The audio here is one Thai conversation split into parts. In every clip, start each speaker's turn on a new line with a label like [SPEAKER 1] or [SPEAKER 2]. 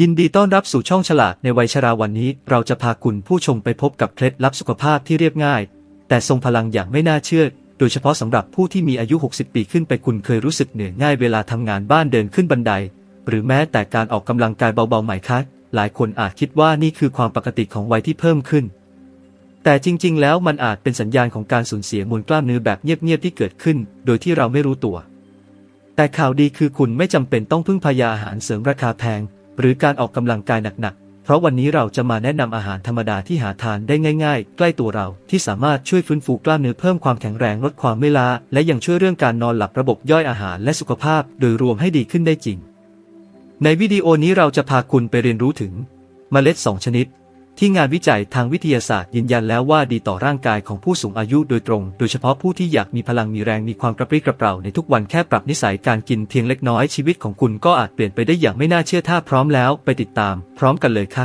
[SPEAKER 1] ยินดีต้อนรับสู่ช่องฉลาดในวัยชราวันนี้ เราจะพาคุณผู้ชมไปพบกับเคล็ดลับสุขภาพที่เรียบง่าย แต่ทรงพลังอย่างไม่น่าเชื่อ โดยเฉพาะสำหรับผู้ที่มีอายุ 60 ปีขึ้นไปคุณเคยรู้สึกเหนื่อยง่ายเวลาทำงานบ้านเดินขึ้นบันได หรือแม้แต่การออกกำลังกายเบาๆใหม่คะหลายคนอาจคิดว่านี่คือความปกติของวัยที่เพิ่มขึ้น แต่จริงๆ แล้วมันอาจเป็นสัญญาณของการสูญเสียมวลกล้ามเนื้อแบบเงียบๆที่เกิดขึ้น โดยที่เราไม่รู้ตัว แต่ข่าวดีคือคุณไม่จำเป็นต้องพึ่งพายาอาหารเสริมราคาแพง หรือการออกกำลังกายหนักๆ เพราะวันนี้เราจะมาแนะนำอาหารธรรมดาที่หาทานได้ง่ายๆ ใกล้ตัวเราที่สามารถช่วยฟื้นฟูกล้ามเนื้อเพิ่มความแข็งแรงลดความเมื่อยล้า และยังช่วยเรื่องการนอนหลับระบบย่อยอาหารและสุขภาพ โดยรวมให้ดีขึ้นได้จริง ในวิดีโอนี้เราจะพาคุณไปเรียนรู้ถึงเมล็ด 2 ชนิด ที่งานวิจัยทางวิทยาศาสตร์ยืนยันแล้วว่าดีต่อร่างกายของผู้สูงอายุโดยตรง โดยเฉพาะผู้ที่อยากมีพลังมีแรงมีความกระปรี้กระเปร่าในทุกวันแค่ปรับนิสัยการกินเพียงเล็กน้อยชีวิตของคุณก็อาจเปลี่ยนไปได้อย่างไม่น่าเชื่อถ้าพร้อมแล้วไปติดตาม พร้อมกันเลยค่ะ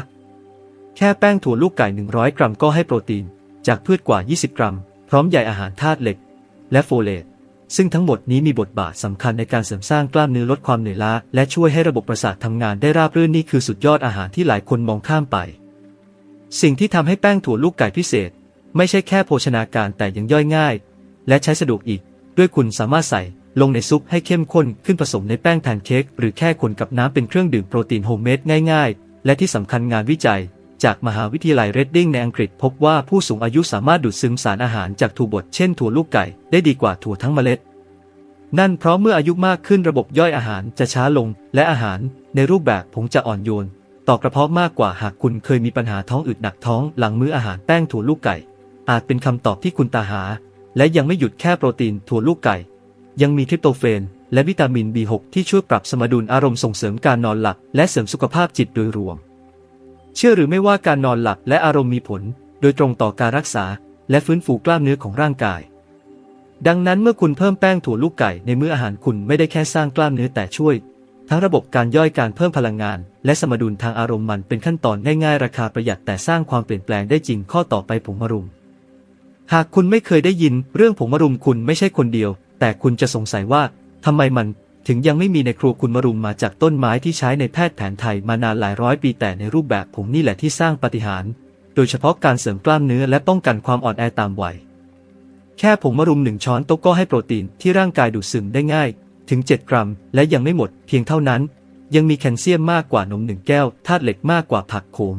[SPEAKER 1] แค่แป้งถั่วลูกไก่ 100 กรัมก็ให้โปรตีน จากพืชกว่า 20 กรัม พร้อมใยอาหารธาตุเหล็ก และโฟเลตซึ่งทั้งหมดนี้มีบทบาทสำคัญในการเสริมสร้างกล้ามเนื้อลดความเหนื่อยล้าและช่วยให้ระบบประสาททำงานได้ราบรื่นนี่คือสุดยอดอาหารที่หลายคนมองข้ามไป สิ่งที่ทำให้แป้งถั่วลูกไก่พิเศษ ไม่ใช่แค่โภชนาการแต่ยังย่อยง่าย และใช้สะดวกอีก ด้วยคุณสามารถใส่ลงในซุปให้เข้มข้นขึ้นผสมในแป้งแพนเค้กหรือแค่คนกับน้ำเป็นเครื่องดื่มโปรตีนโฮมเมดง่ายๆ และที่สำคัญงานวิจัย จากมหาวิทยาลัยเรดดิ้งในอังกฤษ พบว่าผู้สูงอายุสามารถดูดซึมสารอาหารจากถั่วบดเช่นถั่วลูกไก่ได้ดีกว่าถั่วทั้งเมล็ด นั่นเพราะเมื่ออายุมากขึ้นระบบย่อยอาหารจะช้าลง และอาหารในรูปแบบผงจะอ่อนโยน ต่อกระเพาะมากกว่าหากคุณเคยมีปัญหาท้องอืดหนักท้องหลังมื้ออาหารแป้งถั่วลูกไก่ อาจเป็นคำตอบที่คุณตาหา และยังไม่หยุดแค่โปรตีนถั่วลูกไก่ ยังมีทริปโตเฟน และวิตามิน B6 ที่ช่วยปรับสมดุลอารมณ์ส่งเสริมการนอนหลับและเสริมสุขภาพจิตโดยรวม เชื่อหรือไม่ว่าการนอนหลับและอารมณ์มีผล โดยตรงต่อการรักษา และฟื้นฟูกล้ามเนื้อของร่างกาย ดังนั้นเมื่อคุณเพิ่มแป้งถั่วลูกไก่ในมื้ออาหารคุณไม่ได้แค่สร้างกล้ามเนื้อแต่ช่วย ทั้งระบบการย่อยการเพิ่มพลังงาน และสมดุลทางอารมณ์มันเป็นขั้นตอนง่ายๆราคาประหยัดแต่สร้างความเปลี่ยนแปลงได้จริงข้อต่อไปผงมะรุม หากคุณไม่เคยได้ยินเรื่องผงมะรุมคุณไม่ใช่คนเดียว แต่คุณจะสงสัยว่าทำไมมันถึงยังไม่มีในครัวคุณมะรุมมาจากต้นไม้ที่ใช้ในแพทย์แผนไทยมานานหลายร้อยปีแต่ในรูปแบบผงนี่แหละที่สร้างปฏิหารโดยเฉพาะการเสริมกล้ามเนื้อและป้องกันความอ่อนแอตามวัยแค่ผงมะรุมหนึ่งช้อนโต๊ะก็ให้โปรตีนที่ร่างกายดูดซึมได้ง่าย ถึง 7 กรัม และยังไม่หมดเพียงเท่านั้น ยังมีแคลเซียมมากกว่านมหนึ่งแก้วธาตุเหล็กมากกว่าผักโขม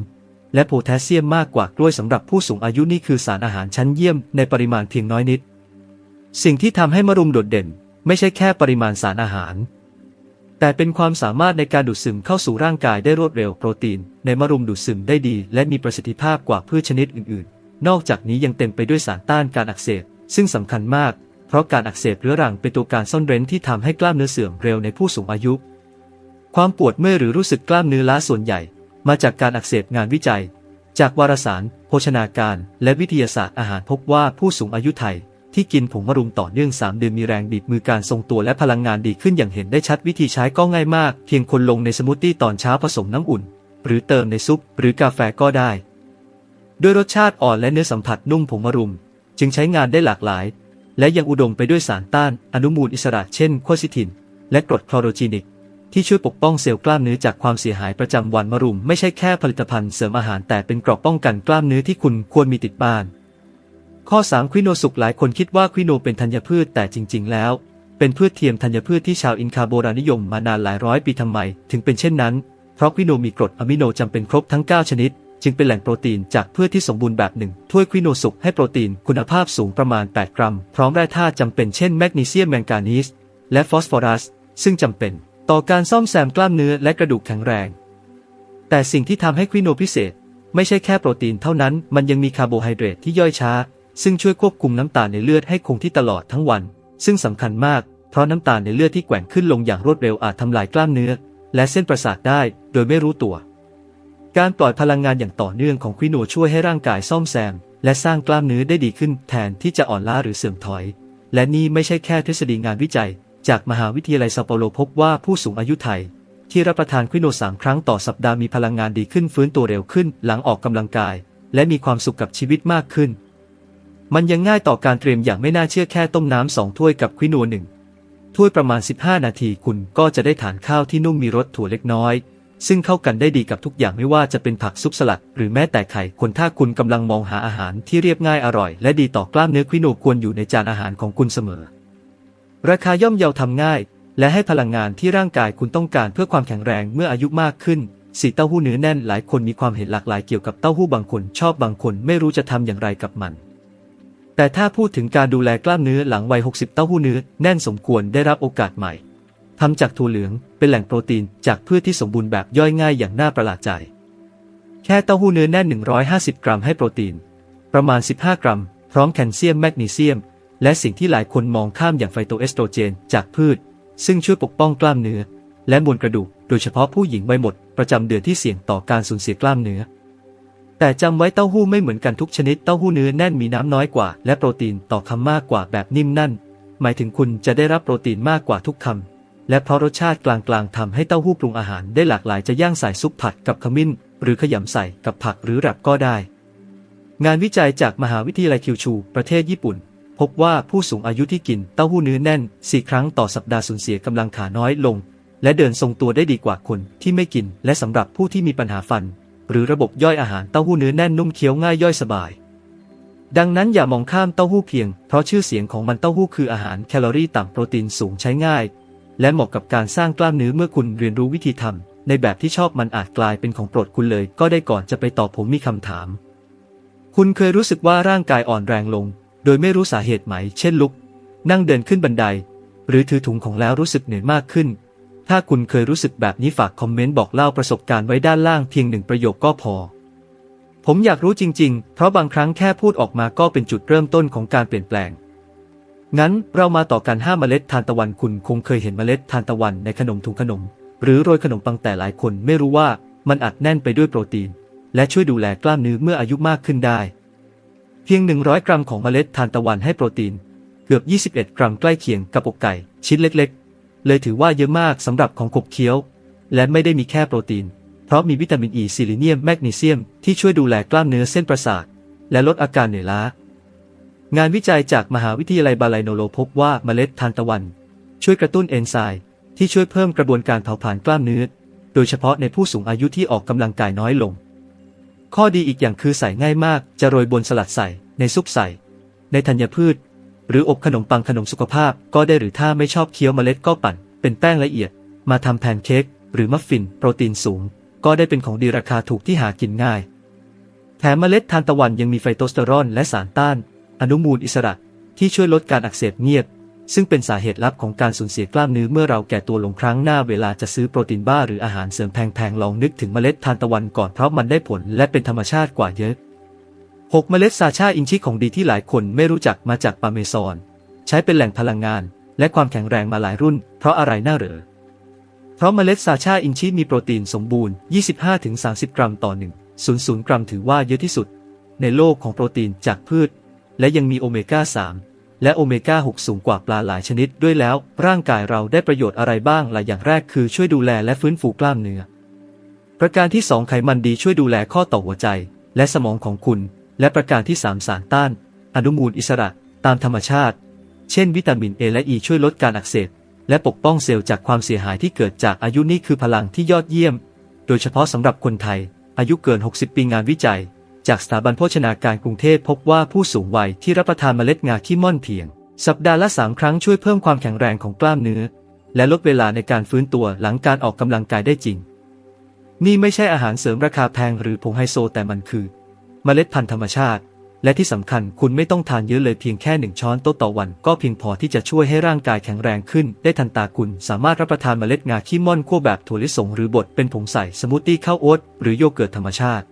[SPEAKER 1] และโพแทสเซียมมากกว่ากล้วยสำหรับผู้สูงอายุนี่คือสารอาหารชั้นเยี่ยมในปริมาณเพียงน้อยนิด สิ่งที่ทำให้มะรุมโดดเด่น ไม่ใช่แค่ปริมาณสารอาหาร แต่เป็นความสามารถในการดูดซึมเข้าสู่ร่างกายได้รวดเร็วโปรตีน ในมะรุมดูดซึมได้ดี และมีประสิทธิภาพกว่าพืชชนิดอื่น ๆ นอกจากนี้ยังเต็มไปด้วยสารต้านการอักเสบซึ่งสำคัญมาก ราะการอักเสบเรื้อรังเป็นตัวการซ่อนเร้นที่ทำให้กล้ามเนื้อเสื่อมเร็วในผู้สูงอายุ ความปวดเมื่อยหรือรู้สึกกล้ามเนื้อล้าส่วนใหญ่ มาจากการอักเสบงานวิจัย จากวารสาร โภชนาการ และวิทยาศาสตร์อาหารพบว่าผู้สูงอายุไทย ที่กินผงมะรุมต่อเนื่อง 3 เดือนมีแรงบีบมือการทรงตัวและพลังงานดีขึ้นอย่างเห็นได้ชัดวิธีใช้ก็ง่ายมาก เพียงคนลงในสมูทตี้ตอนเช้าผสมน้ำอุ่น หรือเติมในซุป หรือกาแฟก็ได้ ด้วยรสชาติอ่อนและเนื้อสัมผัสนุ่มผงมะรุม จึงใช้งานได้หลากหลาย และยังอุดมไปด้วยสารต้านอนุมูลอิสระเช่นโคซิทิน และกรดคลอโรจีนิก ที่ช่วยปกป้องเซลล์กล้ามเนื้อจากความเสียหายประจำวันมะรุม ไม่ใช่แค่ผลิตภัณฑ์เสริมอาหารแต่เป็นเกราะป้องกันกล้ามเนื้อที่คุณควรมีติดบ้าน ข้อ 3 ควิโนสุกหลายคนคิดว่าควิโนเป็นธัญพืชแต่จริง ๆ แล้ว เป็นพืชเทียมธัญพืชที่ชาวอินคาโบราณนิยมมานานหลายร้อยปีทำไม ถึงเป็นเช่นนั้นเพราะควิโนมีกรดอะมิโนจำเป็นครบทั้ง 9 ชนิด จึงเป็นแหล่งโปรตีนจากพืชที่สมบูรณ์แบบหนึ่งถ้วยควิโนสุกให้โปรตีนคุณภาพสูงประมาณ 8 กรัม พร้อมแร่ธาตุจำเป็นเช่นแมกนีเซียมแมงกานีสและฟอสฟอรัส ซึ่งจำเป็น ต่อการซ่อมแซมกล้ามเนื้อและกระดูกแข็งแรง แต่สิ่งที่ทำให้ควิโนพิเศษ ไม่ใช่แค่โปรตีนเท่านั้น มันยังมีคาร์โบไฮเดรตที่ย่อยช้า ซึ่งช่วยควบคุมน้ำตาลในเลือดให้คงที่ตลอดทั้งวัน ซึ่งสำคัญมากเพราะน้ำตาลในเลือดที่แกว่งขึ้นลงอย่างรวดเร็วอาจทำลายกล้ามเนื้อ และเส้นประสาทได้ โดยไม่รู้ตัว การปล่อยพลังงานอย่างต่อเนื่องของควิโนช่วยให้ร่างกายซ่อมแซม และสร้างกล้ามเนื้อได้ดีขึ้นแทนที่จะอ่อนล้าหรือเสื่อมถอย และนี่ไม่ใช่แค่ทฤษฎีงานวิจัย จากมหาวิทยาลัยซาเปาโลพบว่าผู้สูงอายุไทย ที่รับประทานควิโนสามครั้งต่อสัปดาห์มีพลังงานดีขึ้นฟื้นตัวเร็วขึ้นหลังออกกำลังกาย และมีความสุขกับชีวิตมากขึ้น มันยังง่ายต่อการเตรียมอย่างไม่น่าเชื่อแค่ต้มน้ำสองถ้วยกับควิโนหนึ่งถ้วยประมาณ 15 นาทีคุณก็จะได้ทานข้าวที่นุ่มมีรสถั่วเล็กน้อย ซึ่งเข้ากันได้ดีกับทุกอย่างไม่ว่าจะเป็นผักซุปสลัด หรือแม้แต่ไข่คนถ้าคุณกำลังมองหาอาหารที่เรียบง่ายอร่อย และดีต่อกล้ามเนื้อควิโนควรอยู่ในจานอาหารของคุณเสมอ ราคาย่อมเยาทำง่าย และให้พลังงานที่ร่างกายคุณต้องการเพื่อความแข็งแรงเมื่ออายุมากขึ้นสีเต้าหู้เนื้อแน่นหลายคนมีความเห็นหลากหลายเกี่ยวกับเต้าหู้บางคนชอบบางคนไม่รู้จะทำอย่างไรกับมัน แต่ถ้าพูดถึงการดูแลกล้ามเนื้อหลังวัย 60 เต้าหู้เนื้อแน่นสมควรได้รับโอกาสใหม่ ทำจากถั่วเหลืองเป็นแหล่งโปรตีนจากพืชที่สมบูรณ์แบบย่อยง่ายอย่างน่าประหลาดใจ แค่เต้าหู้เนื้อแน่น 150 กรัมให้โปรตีน ประมาณ 15 กรัม พร้อมแคลเซียมแมกนีเซียม และสิ่งที่หลายคนมองข้ามอย่างไฟโตเอสโตรเจน จากพืช ซึ่งช่วยปกป้องกล้ามเนื้อ และมวลกระดูก โดยเฉพาะผู้หญิงวัยหมด ประจำเดือนที่เสี่ยงต่อการสูญเสียกล้ามเนื้อ แต่จำไว้เต้าหู้ไม่เหมือนกันทุกชนิดเต้าหู้เนื้อแน่นมีน้ำน้อยกว่า และโปรตีนต่อคำมากกว่าแบบนิ่มนั่น หมายถึงคุณจะได้รับโปรตีนมากกว่าทุกคำ และเพราะรสชาติกลางๆทำให้เต้าหู้ปรุงอาหารได้หลากหลายจะย่างใส่ซุปผัดกับขมิ้น หรือขยำใส่กับผักหรือแรปก็ได้ งานวิจัยจากมหาวิทยาลัยคิวชู ประเทศญี่ปุ่น พบว่าผู้สูงอายุที่กินเต้าหู้เนื้อแน่น 4 ครั้งต่อสัปดาห์สูญเสียกำลังขาน้อยลง และเดินทรงตัวได้ดีกว่าคนที่ไม่กิน และสำหรับผู้ที่มีปัญหาฟัน หรือระบบย่อยอาหารเต้าหู้เนื้อแน่นนุ่มเคี้ยวง่ายย่อยสบายดังนั้นอย่ามองข้ามเต้าหู้เพียง เพราะชื่อเสียงของมันเต้าหู้คืออาหารแคลอรี่ต่ำโปรตีนสูงใช้ง่าย และเหมาะกับการสร้างกล้ามเนื้อเมื่อคุณเรียนรู้วิธีทำในแบบที่ชอบมันอาจกลายเป็นของโปรดคุณเลย ก็ได้ก่อนจะไปตอบผมมีคำถาม คุณเคยรู้สึกว่าร่างกายอ่อนแรงลง โดยไม่รู้สาเหตุไหม เช่นลุก นั่งเดินขึ้นบันได หรือถือถุงของแล้วรู้สึกเหนื่อยมากขึ้น ถ้าคุณเคยรู้สึกแบบนี้ฝากคอมเมนต์บอกเล่าประสบการณ์ไว้ด้านล่างเพียงหนึ่งประโยคก็พอผมอยากรู้จริง ๆ เพราะบางครั้งแค่พูดออกมาก็เป็นจุดเริ่มต้นของการเปลี่ยนแปลง งั้นเรามาต่อกันห้าเมล็ดทานตะวันคุณคงเคยเห็นเมล็ดทานตะวันในขนมถุงขนม หรือโรยขนมปังแต่หลายคนไม่รู้ว่ามันอัดแน่นไปด้วยโปรตีน และช่วยดูแลกล้ามเนื้อเมื่ออายุมากขึ้นได้ เพียง 100 กรัมของเมล็ดทานตะวันให้โปรตีน เกือบ 21 กรัมใกล้เคียงกับอกไก่ ชิ้นเล็กๆ เลยถือว่าเยอะมากสำหรับของขบเคี้ยว และไม่ได้มีแค่โปรตีน เพราะมีวิตามินอีซิลิเนียมแมกนีเซียมที่ช่วยดูแลกล้ามเนื้อเส้นประสาท และลดอาการเหนื่อยล้า งานวิจัยจากมหาวิทยาลัยบาไลโนโลพบว่าเมล็ดทานตะวัน ช่วยกระตุ้นเอนไซม์ที่ช่วยเพิ่มกระบวนการเผาผลาญกล้ามเนื้อ โดยเฉพาะในผู้สูงอายุที่ออกกำลังกายน้อยลง ข้อดีอีกอย่างคือใส่ง่ายมาก จะโรยบนสลัดใส่ ในซุปใส่ ในธัญพืช หรืออบขนมปังขนมสุขภาพก็ได้หรือถ้าไม่ชอบเคี้ยวเมล็ดก็ปั่น เป็นแป้งละเอียด มาทำแพนเค้กหรือมัฟฟิน โปรตีนสูง ก็ได้เป็นของดีราคาถูกที่หากินง่าย แถมเมล็ดทานตะวันยังมีไฟโตสเตอรอนและสารต้าน อนุมูลอิสระที่ช่วยลดการอักเสบเงียบ ซึ่งเป็นสาเหตุลับของการสูญเสียกล้ามเนื้อเมื่อเราแก่ตัวลงครั้งหน้าเวลาจะซื้อโปรตีนบ้าหรืออาหารเสริมแพงๆลองนึกถึงเมล็ดทานตะวันก่อนเพราะมันได้ผลและเป็นธรรมชาติกว่าเยอะ 6 เมล็ดซาชาอินชิของดีที่หลายคนไม่รู้จักมาจากปาเมซอน ใช้เป็นแหล่งพลังงาน และความแข็งแรงมาหลายรุ่น เพราะอะไรน่าเหรอเพราะเมล็ดซาชาอินชิมีโปรตีนสมบูรณ์ 25-30 กรัมต่อ 1 00 กรัมถือว่าเยอะที่สุด ในโลกของโปรตีนจากพืช และยังมีโอเมก้า 3 และโอเมก้า 6 สูงกว่าปลาหลายชนิดด้วยแล้ว ร่างกายเราได้ประโยชน์อะไรบ้างล่ะอย่างแรกคือช่วยดูแลและฟื้นฟูกล้ามเนื้อ ประการที่ 2 ไขมันดีช่วยดูแลข้อต่อหัวใจ และสมองของคุณ และประการที่ 3 สารต้าน อนุมูลอิสระ ตามธรรมชาติ เช่น วิตามิน A และ E ช่วยลดการอักเสบและปกป้องเซลล์จากความเสียหายที่เกิดจากอายุนี่คือพลังที่ยอดเยี่ยม โดยเฉพาะสำหรับคนไทย อายุเกิน 60 ปีงานวิจัย จากสถาบันโภชนาการกรุงเทพพบว่าผู้สูงวัยที่รับประทานเมล็ดงาขี้ม่อนเพียง สัปดาห์ละ3ครั้งช่วยเพิ่มความแข็งแรงของกล้ามเนื้อ และลดเวลาในการฟื้นตัวหลังการออกกำลังกายได้จริง นี่ไม่ใช่อาหารเสริมราคาแพงหรือผงไฮโซแต่มันคือ เมล็ดพันธุ์ธรรมชาติ และที่สำคัญคุณไม่ต้องทานเยอะเลยเพียงแค่หนึ่งช้อนโต๊ะต่อวัน ก็เพียงพอที่จะช่วยให้ร่างกายแข็งแรงขึ้น ได้ทันตาคุณสามารถรับประทานเมล็ดงาขี้ม่อนคั่วแบบถั่วลิสงหรือบดเป็นผงใส่สมูทตี้ข้าวโอ๊ตหรือโยเกิร์ตธรรมชาติ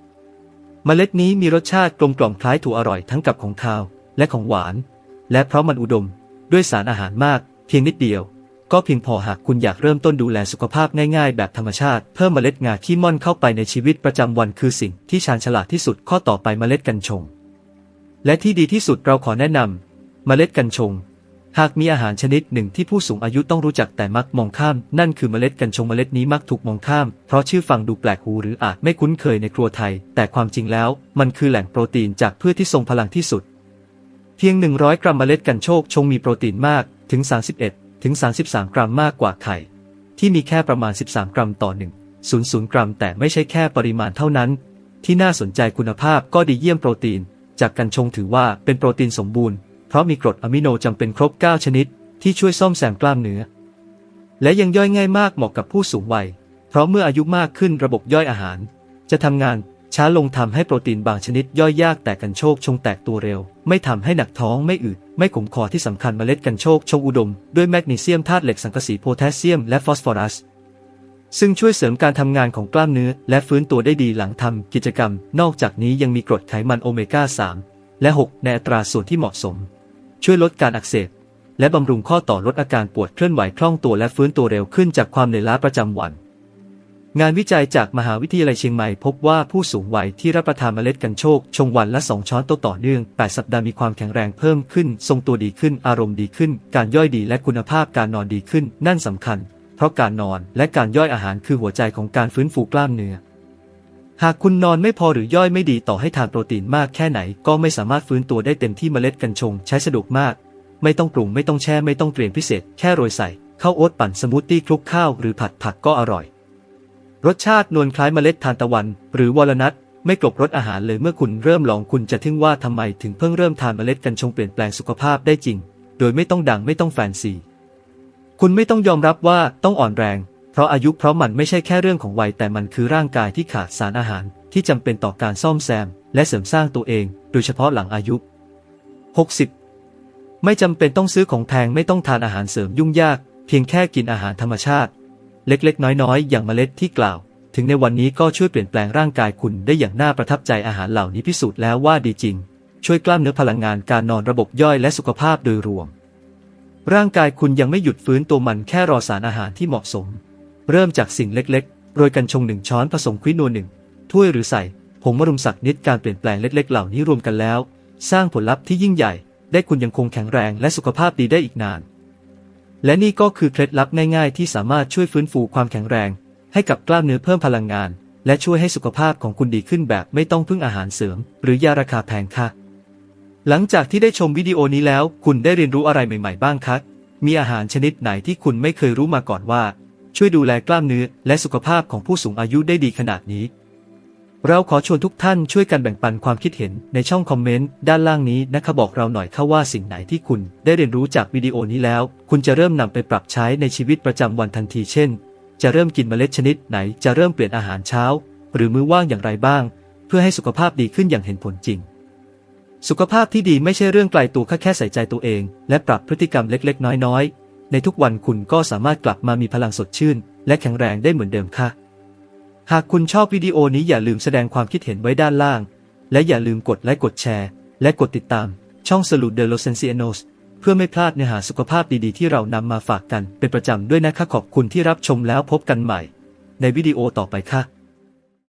[SPEAKER 1] เมล็ดนี้มีรสชาติกลมกล่อมคล้ายถั่วอร่อยทั้งกับของคาวและของหวาน และเพราะมันอุดม ด้วยสารอาหารมาก เพียงนิดเดียว ก็เพียงพอหากคุณอยากเริ่มต้นดูแลสุขภาพง่ายๆ แบบธรรมชาติ เพิ่มเมล็ดงาขี้ม่อนเข้าไปในชีวิตประจำวันคือสิ่งที่ชาญฉลาดที่สุดข้อต่อไปเมล็ดกัญชง และที่ดีที่สุดเราขอแนะนำเมล็ดกัญชง หากมีอาหารชนิดหนึ่งที่ผู้สูงอายุต้องรู้จักแต่มักมองข้าม นั่นคือเมล็ดกัญชงเมล็ดนี้มักถูกมองข้าม เพราะชื่อฟังดูแปลกหูหรืออาจไม่คุ้นเคยในครัวไทย แต่ความจริงแล้ว มันคือแหล่งโปรตีนจากพืชที่ทรงพลังที่สุด เพียง 100 กรัมเมล็ดกัญชคชงมีโปรตีนมากถึง 31 ถึง 33 กรัมมากกว่าไข่ ที่มีแค่ประมาณ 13 กรัมต่อหนึ่ง00 กรัม แต่ไม่ใช่แค่ปริมาณเท่านั้น ที่น่าสนใจคุณภาพก็ดีเยี่ยมโปรตีน จากกัญชงถือว่าเป็นโปรตีนสมบูรณ์ เพราะมีกรดอะมิโนจำเป็นครบ 9 ชนิด ที่ช่วยซ่อมแซมกล้ามเนื้อ และยังย่อยง่ายมากเหมาะกับผู้สูงวัย เพราะเมื่ออายุมากขึ้นระบบย่อยอาหาร จะทำงานช้าลงทำให้โปรตีนบางชนิดย่อยยากแต่กันโชคชงแตกตัวเร็ว ไม่ทำให้หนักท้องไม่อืด ไม่ขมคอที่สำคัญเมล็ดกันโชคชงอุดม ด้วยแมกนีเซียมธาตุเหล็กสังกะสีโพแทสเซียมและฟอสฟอรัส ซึ่งช่วยเสริมการทำงานของกล้ามเนื้อ และฟื้นตัวได้ดีหลังทำกิจกรรม นอกจากนี้ยังมีกรดไขมันโอเมก้า 3 และ 6 ในอัตราส่วนที่เหมาะสม ช่วยลดการอักเสบ และบำรุงข้อต่อลดอาการปวดเคลื่อนไหวคล่องตัวและฟื้นตัวเร็วขึ้นจากความเหนื่อยล้าประจำวัน งานวิจัยจากมหาวิทยาลัยเชียงใหม่พบว่าผู้สูงวัยที่รับประทานเมล็ดกันโชค ชงวันละ 2 ช้อนโต๊ะต่อเนื่อง 8 สัปดาห์มีความแข็งแรงเพิ่มขึ้น ทรงตัวดีขึ้น อารมณ์ดีขึ้น การย่อยดีและคุณภาพการนอนดีขึ้น นั่นสำคัญ เพราะการนอนและการย่อยอาหารคือหัวใจของการฟื้นฟูกล้ามเนื้อ หากคุณนอนไม่พอหรือย่อยไม่ดีต่อให้ทานโปรตีนมากแค่ไหน ก็ไม่สามารถฟื้นตัวได้เต็มที่เมล็ดกัญชง ใช้สะดวกมาก ไม่ต้องปรุงไม่ต้องแช่ไม่ต้องเตรียมพิเศษ แค่โรยใส่ข้าวโอ๊ตปั่นสมูทตี้คลุกข้าวหรือผัดผักก็อร่อย รสชาตินวลคล้ายเมล็ดทานตะวัน หรือวอลนัทไม่กลบรสอาหารเลยเมื่อคุณเริ่มลองคุณจะทึ่งว่าทำไมถึงเพิ่งเริ่มทานเมล็ดกัญชงเปลี่ยนแปลงสุขภาพได้จริง โดยไม่ต้องดังไม่ต้องแฟนซี คุณไม่ต้องยอมรับว่าต้องอ่อนแรง เพราะอายุเพราะมันไม่ใช่แค่เรื่องของวัยแต่มันคือร่างกายที่ขาดสารอาหารที่จำเป็นต่อการซ่อมแซม และเสริมสร้างตัวเอง โดยเฉพาะหลังอายุ 60 ไม่จำเป็นต้องซื้อของแพงไม่ต้องทานอาหารเสริมยุ่งยาก เพียงแค่กินอาหารธรรมชาติ เล็กๆ น้อยๆ อย่างเมล็ดที่กล่าว ถึงในวันนี้ก็ช่วยเปลี่ยนแปลงร่างกายคุณได้อย่างน่าประทับใจอาหารเหล่านี้พิสูจน์แล้วว่าดีจริง ช่วยกล้ามเนื้อพลังงานการนอนระบบย่อยและสุขภาพโดยรวม ร่างกายคุณยังไม่หยุดฟื้นตัวมันแค่รอสารอาหารที่เหมาะสม เริ่มจากสิ่งเล็กๆ โรยกัญชงหนึ่งช้อนผสมควิโนหนึ่งถ้วยหรือใส่ผงมะรุมสักนิดการเปลี่ยนแปลงเล็กๆ เหล่านี้รวมกันแล้ว สร้างผลลัพธ์ที่ยิ่งใหญ่ ได้คุณยังคงแข็งแรงและสุขภาพดีได้อีกนาน และนี่ก็คือเคล็ดลับง่ายๆ ที่สามารถช่วยฟื้นฟูความแข็งแรง ให้กับกล้ามเนื้อเพิ่มพลังงาน และช่วยให้สุขภาพของคุณดีขึ้นแบบไม่ต้องพึ่งอาหารเสริม หรือยาราคาแพงค่ะ หลังจากที่ได้ชมวิดีโอนี้แล้ว คุณได้เรียนรู้อะไรใหม่ ๆ บ้างคะมีอาหารชนิดไหนที่คุณไม่เคยรู้มาก่อนว่า ช่วยดูแลกล้ามเนื้อและสุขภาพของผู้สูงอายุได้ดีขนาดนี้ เราขอชวนทุกท่านช่วยกันแบ่งปันความคิดเห็นในช่องคอมเมนต์ด้านล่างนี้นะคะบอกเราหน่อยค่ะว่าสิ่งไหนที่คุณได้เรียนรู้จากวิดีโอนี้แล้ว คุณจะเริ่มนำไปปรับใช้ในชีวิตประจำวันทันทีเช่น จะเริ่มกินเมล็ดชนิดไหนจะเริ่มเปลี่ยนอาหารเช้า หรือมื้อว่างอย่างไรบ้าง เพื่อให้สุขภาพดีขึ้นอย่างเห็นผลจริงสุขภาพที่ดีไม่ใช่เรื่องไกลตัวแค่แค่ใส่ใจตัวเอง และปรับพฤติกรรมเล็กๆ น้อยๆ ในทุกวันคุณก็สามารถกลับมามีพลังสดชื่น และแข็งแรงได้เหมือนเดิมค่ะ หากคุณชอบวิดีโอนี้อย่าลืมแสดงความคิดเห็นไว้ด้านล่าง และอย่าลืมกดไลค์กดแชร์ และกดติดตาม ช่องสลุดเดลโลเซนซิเอโนสเพื่อไม่พลาดเนื้อหาสุขภาพดีๆ ที่เรานำมาฝากกันเป็นประจำด้วยนะคะขอบคุณที่รับชมแล้วพบกันใหม่ ในวิดีโอต่อไปค่ะ